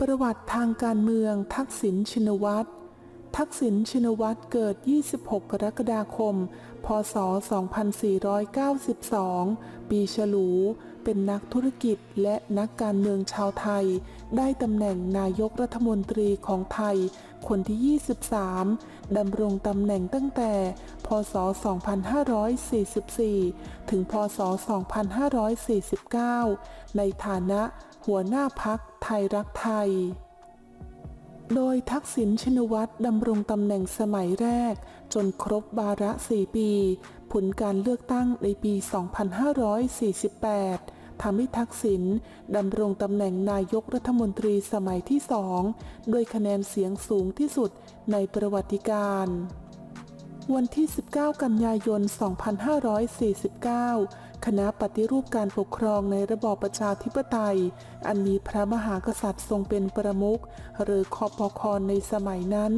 ประวัติทางการเมืองทักษิณชินวัตร ทักษิณชินวัตรเกิด 26 กรกฎาคม พศ 2492 ปีฉลู เป็นนักธุรกิจและนักการเมืองชาวไทย ได้ตำแหน่งนายกรัฐมนตรีของไทย คนที่ 23 ดำรงตำแหน่งตั้งแต่ พศ 2544 ถึง พศ 2549 ในฐานะหัวหน้าพักไทยรักไทย โดยทักษิณชินวัตรดำรงตำแหน่งสมัยแรก จนครบบาระ 4 ปี ผลการเลือกตั้งในปี 2548 ทำให้ทักษิณดำรงตำแหน่งนายกรัฐมนตรีสมัยที่สองด้วยคะแนนเสียงสูงที่สุดในประวัติการวันที่ 19 กันยายน 2549 คณะปฏิรูปการปกครองในระบอบประชาธิปไตย อันมีพระมหากษัตริย์ทรงเป็นประมุข หรือคอปคอในสมัยนั้น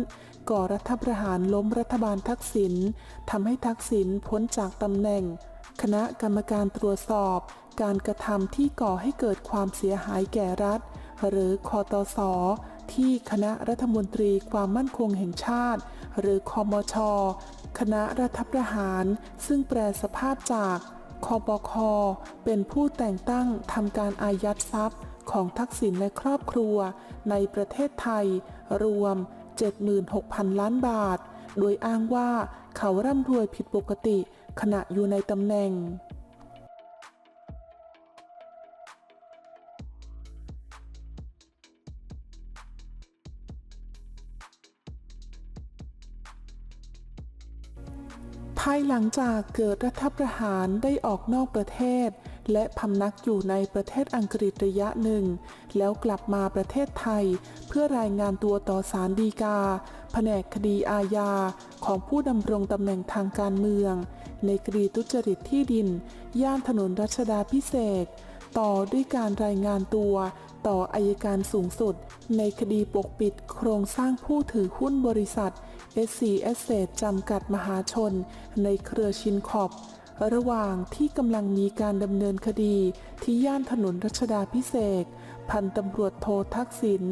ก่อรัฐประหารล้มรัฐบาลทักษิณ ทำให้ทักษิณพ้นจากตำแหน่ง คณะกรรมการตรวจสอบ การกระทำที่ก่อให้เกิดความเสียหายแก่รัฐ หรือคอตสที่คณะรัฐมนตรีความมั่นคงแห่งชาติ หรือคอมช คณะรัฐประหาร ซึ่งแปลสภาพจากคอปคเป็นผู้แต่งตั้งทำการอายัดทรัพย์ของทักษิณและครอบครัว ในประเทศไทย รวม 76,000 ล้านบาท โดยอ้างว่าเขาร่ำรวยผิดปกติ ขณะอยู่ในตำแหน่ง ภายหลังจากเกิดรัฐประหารได้ออกนอกประเทศ และพำนักอยู่ในประเทศอังกฤษระยะหนึ่ง แล้วกลับมาประเทศไทย เพื่อรายงานตัวต่อศาลฎีกา แผนกคดีอาญาของผู้ดำรงตำแหน่งทางการเมือง ในคดีทุจริตที่ดิน ย่านถนนรัชดาพิเศษ ต่อด้วยการรายงานตัวต่ออายการสูงสุด ในคดีปกปิดโครงสร้างผู้ถือหุ้นบริษัท SC Asset จำกัดมหาชน ในเครือชินขอบ ระหว่างที่กำลังมีการดำเนินคดีที่ย่านถนนรัชดาพิเศษพันตำรวจโททักษิณ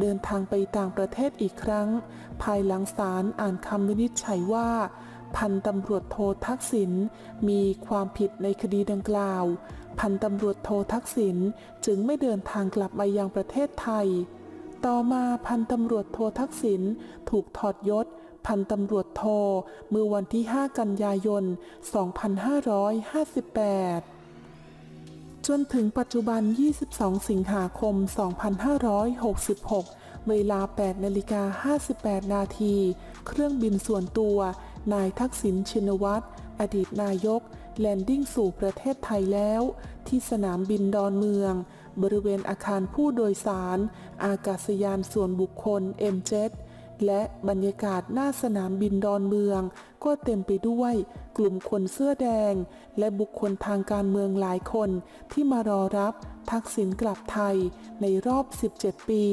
เดินทางไปต่างประเทศอีกครั้ง ภายหลังศาลอ่านคำวินิจฉัยว่า พันตำรวจโททักษิณมีความผิดในคดีดังกล่าว พันตำรวจโททักษิณจึงไม่เดินทางกลับมายังประเทศไทย ต่อมาพันตำรวจโททักษิณถูกถอดยศ พันตำรวจโทเมื่อวันที่ 5 กันยายน 2558 จนถึงปัจจุบัน 22 สิงหาคม 2566 เวลา 8 นาฬิกา 58 นาที เครื่องบินส่วนตัว นายทักษิณชินวัตร อดีตนายก แลนดิ้งสู่ประเทศไทยแล้ว ที่สนามบินดอนเมือง บริเวณอาคารผู้โดยสาร อากาศยานส่วนบุคคล M7 และบรรยากาศหน้าสนามบินดอนเมือง ก็เต็มไปด้วยกลุ่มคนเสื้อแดง และบุคคลทางการเมืองหลายคนที่มารอรับทักษิณกลับไทยในรอบ 17 ปี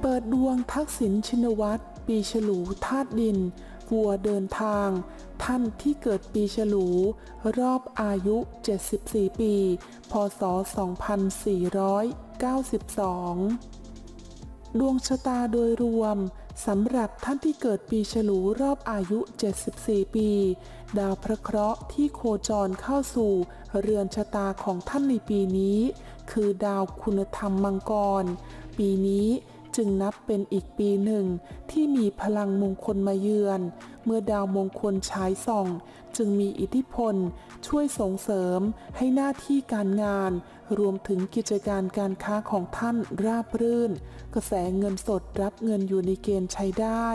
เปิดดวงทักษิณชินวัตรปีฉลูธาตุดิน วัวเดินทาง ท่านที่เกิดปีฉลู รอบอายุ 74 ปี พศ 2492 ดวงชะตาโดยรวมสำหรับท่านที่เกิดปีฉลูรอบอายุ 74 ปี ดาวพระเคราะห์ที่โคจรเข้าสู่เรือนชะตาของท่านในปีนี้ คือดาวคุณธรรมมังกร ปีนี้จึงนับเป็นอีกปีหนึ่งที่มีพลังมงคลมาเยือน เมื่อดาวมงคลฉายส่อง จึงมีอิทธิพล ช่วยส่งเสริมให้หน้าที่การงาน รวมถึงกิจการการค้าของท่านราบรื่น กระแสเงินสดรับเงินอยู่ในเกณฑ์ใช้ได้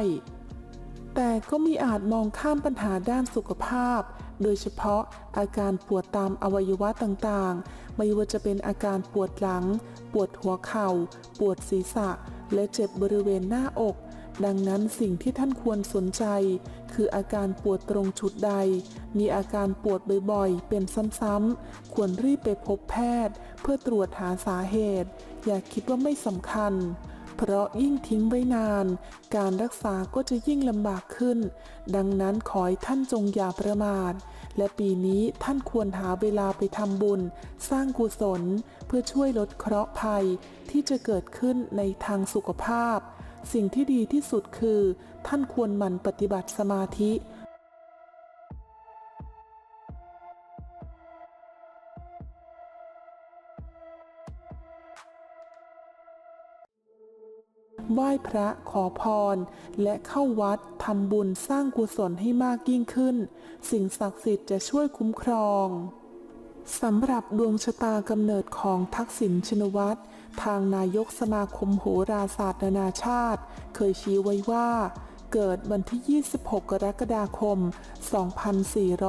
แต่ก็มีอาจมองข้ามปัญหาด้านสุขภาพ โดยเฉพาะอาการปวดตามอวัยวะต่างๆ ไม่ว่าจะเป็นอาการปวดหลัง ปวดหัวเข่า ปวดศีรษะ และเจ็บบริเวณหน้าอก ดังนั้นสิ่งที่ท่านควรสนใจ คืออาการปวดตรงจุดใด มีอาการปวดบ่อยๆ เป็นซ้ำๆ ควรรีบไปพบแพทย์ เพื่อตรวจหาสาเหตุ อย่าคิดว่าไม่สำคัญ เพราะยิ่งทิ้งไว้นาน การรักษาก็จะยิ่งลำบากขึ้น ดังนั้นขอให้ท่านจงอย่าประมาท และปีนี้ท่านควรหาเวลาไปทำบุญ สร้างกุศล เพื่อช่วยลดเคราะห์ภัย ที่จะเกิดขึ้นในทางสุขภาพ สิ่งที่ดีที่สุดคือ ท่านควรหมั่นปฏิบัติสมาธิ ว้พระขอพร และเข้าวัดทำบุญสร้างกุศลให้มากยิ่งขึ้น สิ่งศักดิ์สิทธิ์จะช่วยคุ้มครองสำหรับดวงชะตากำเนิดของทักษิณชินวัตร ทางนายกสมาคมโหราศาสตร์นานาชาติ เคยชี้ไว้ว่า เกิดวันที่ 26 กรกฎาคม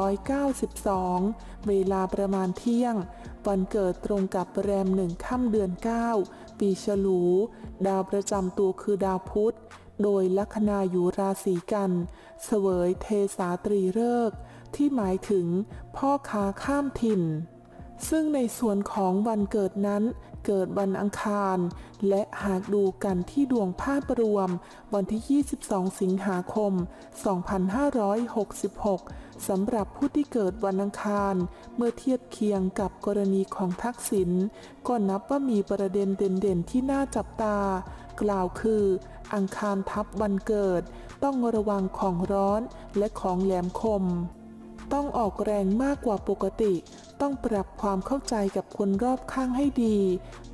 2492 เวลาประมาณเที่ยง วันเกิดตรงกับแรมหนึ่งค่ำเดือน 9 ปีฉลู ดาวประจำตัวคือดาวพุธ โดยลัคนาอยู่ราศีกัน เสวยเทสาตรีฤกษ์ที่หมายถึงพ่อค้าข้ามถิ่น ซึ่งในส่วนของวันเกิดนั้น เกิดวันอังคาร และหากดูกันที่ดวงภาพรวม วันที่ 22 สิงหาคม 2566 สำหรับผู้ที่เกิดวันอังคาร เมื่อเทียบเคียงกับกรณีของทักษิณก็นับว่ามีประเด็นเด่นๆ ที่น่าจับตา กล่าวคือ อังคารทับวันเกิด ต้องระวังของร้อนและของแหลมคม ต้องออกแรงมากกว่าปกติ ต้องปรับความเข้าใจกับคนรอบข้างให้ดี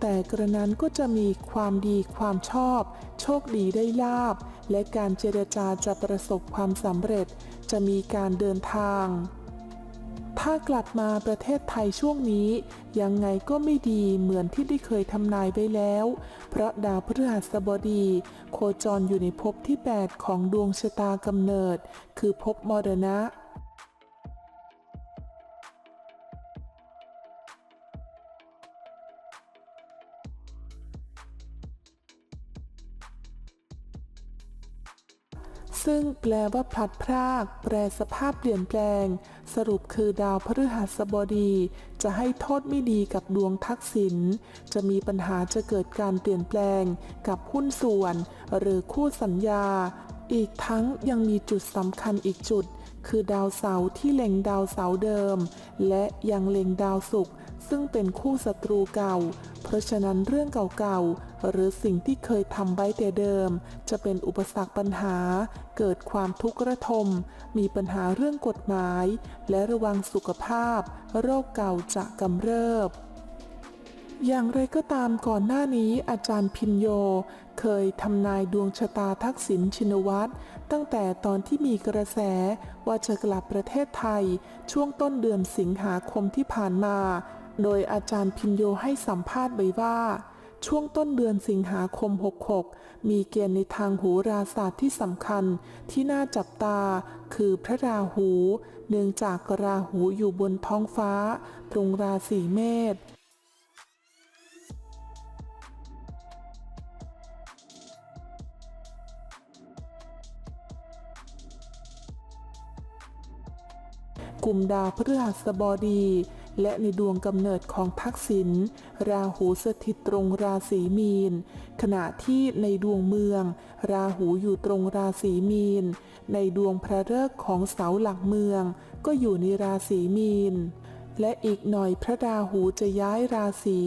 แต่กระนั้นก็จะมีความดีความชอบ โชคดีได้ลาบ และการเจรจาจะประสบความสำเร็จ จะมีการเดินทางถ้ากลับมาประเทศไทยช่วงนี้ ยังไงก็ไม่ดีเหมือนที่ได้เคยทำนายไว้แล้ว เพราะดาวพฤหัสบดี โคจรอยู่ในภพที่ 8 ของดวงชะตากำเนิด คือภพมรณะ ซึ่งแปลว่าพลัดพราก แปลสภาพเปลี่ยนแปลง สรุปคือดาวพฤหัสบดี จะให้โทษไม่ดีกับดวงทักษิณจะมีปัญหาจะเกิดการเปลี่ยนแปลงกับหุ้นส่วน หรือคู่สัญญา อีกทั้งยังมีจุดสำคัญอีกจุด คือดาวเสาร์ที่เล็งดาวเสาร์เดิม และยังเล็งดาวศุกร์ ซึ่งเป็นคู่ศัตรูเก่า เพราะฉะนั้นเรื่องเก่าๆ หรือสิ่งที่เคยทำไว้แต่เดิม จะเป็นอุปสรรคปัญหา เกิดความทุกข์ระทม มีปัญหาเรื่องกฎหมาย และระวังสุขภาพ โรคเก่าจะกำเริบอย่างไรก็ตามก่อนหน้านี้อาจารย์พินโย เคยทำนายดวงชะตาทักษิณชินวัตรตั้งแต่ตอนที่มีกระแสว่าจะกลับประเทศไทย ช่วงต้นเดือนสิงหาคมที่ผ่านมา โดยอาจารย์พินโยให้สัมภาษณ์ไว้ว่า ช่วงต้นเดือนสิงหาคม 66 มีเกณฑ์ในทางโหราศาสตร์ที่สำคัญที่น่าจับตา คือพระราหู เนื่องจากราหูอยู่บนท้องฟ้า ตรงราศีเมษกลุ่มดาวพฤหัสบดี และในดวงกำเนิดของทักษิณราหูสถิตตรงราศีมีน ขณะที่ในดวงเมือง ราหูอยู่ตรงราศีมีน ในดวงพระฤกษ์ของเสาหลักเมือง ก็อยู่ในราศีมีน และอีกหน่อยพระราหูจะย้ายราศี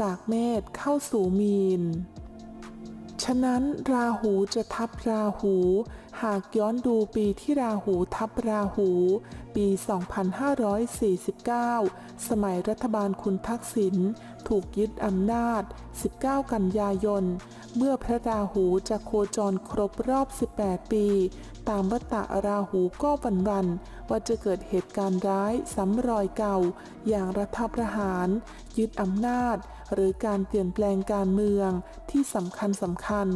จากเมษเข้าสู่มีน ฉะนั้นราหูจะทับราหู หากย้อนดูปีที่ราหูทับราหู ปี 2549 สมัยรัฐบาลคุณทักษิณถูกยึดอำนาจ 19 กันยายน เมื่อพระราหูจะโคจรครบรอบ 18 ปี ตามวัตตะราหูก็วันวันๆว่าจะเกิดเหตุการณ์ร้ายซ้ำรอยเก่า อย่างรัฐประหาร ยึดอำนาจ หรือการเปลี่ยนแปลงการเมืองที่สำคัญสำคัญ